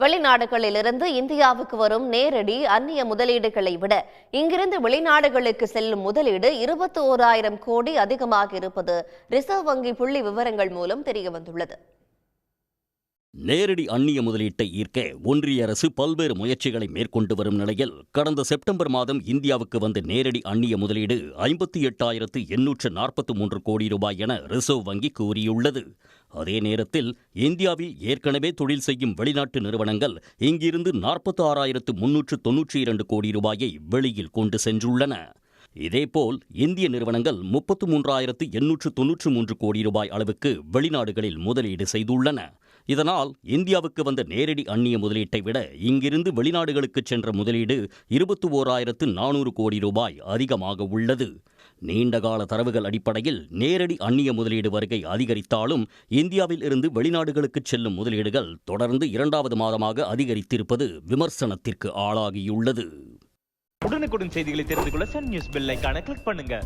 வெளிநாடுகளிலிருந்து இந்தியாவுக்கு வரும் நேரடி அந்நிய முதலீடுகளை விட இங்கிருந்து வெளிநாடுகளுக்கு செல்லும் முதலீடு இருபத்தி ஓராயிரம் கோடி அதிகமாக இருப்பது ரிசர்வ் வங்கி புள்ளி விவரங்கள் மூலம் தெரியவந்துள்ளது நேரடி அந்நிய முதலீட்டை ஈர்க்க ஒன்றிய அரசு பல்வேறு முயற்சிகளை மேற்கொண்டு வரும் நிலையில் கடந்த செப்டம்பர் மாதம் இந்தியாவுக்கு வந்த நேரடி அந்நிய முதலீடு ஐம்பத்தி எட்டாயிரத்து எண்ணூற்று நாற்பத்தி மூன்று கோடி ரூபாய் என ரிசர்வ் வங்கி கூறியுள்ளது. அதே நேரத்தில் இந்தியாவில் ஏற்கனவே தொழில் செய்யும் வெளிநாட்டு நிறுவனங்கள் இங்கிருந்து நாற்பத்தி ஆறாயிரத்து முன்னூற்று தொன்னூற்றி இரண்டு கோடி ரூபாயை வெளியில் கொண்டு சென்றுள்ளன. இதேபோல் இந்திய நிறுவனங்கள் முப்பத்து மூன்றாயிரத்து எண்ணூற்று தொன்னூற்று மூன்று கோடி ரூபாய் அளவுக்கு வெளிநாடுகளில் முதலீடு செய்துள்ளன. இதனால் இந்தியாவுக்கு வந்த நேரடி அந்நிய முதலீட்டை விட இங்கிருந்து வெளிநாடுகளுக்கு சென்ற முதலீடு இருபத்தி ஓராயிரத்து நானூறு கோடி ரூபாய் அதிகமாக உள்ளது. நீண்டகால தரவுகள் அடிப்படையில் நேரடி அந்நிய முதலீடு வருகை அதிகரித்தாலும் இந்தியாவில் இருந்து வெளிநாடுகளுக்கு செல்லும் முதலீடுகள் தொடர்ந்து இரண்டாவது மாதமாக அதிகரித்திருப்பது விமர்சனத்திற்கு ஆளாகியுள்ளது. உடனுக்குடன் செய்திகளை தெரிந்து கொள்ள சன் நியூஸ் பெல் கிளிக் பண்ணுங்க.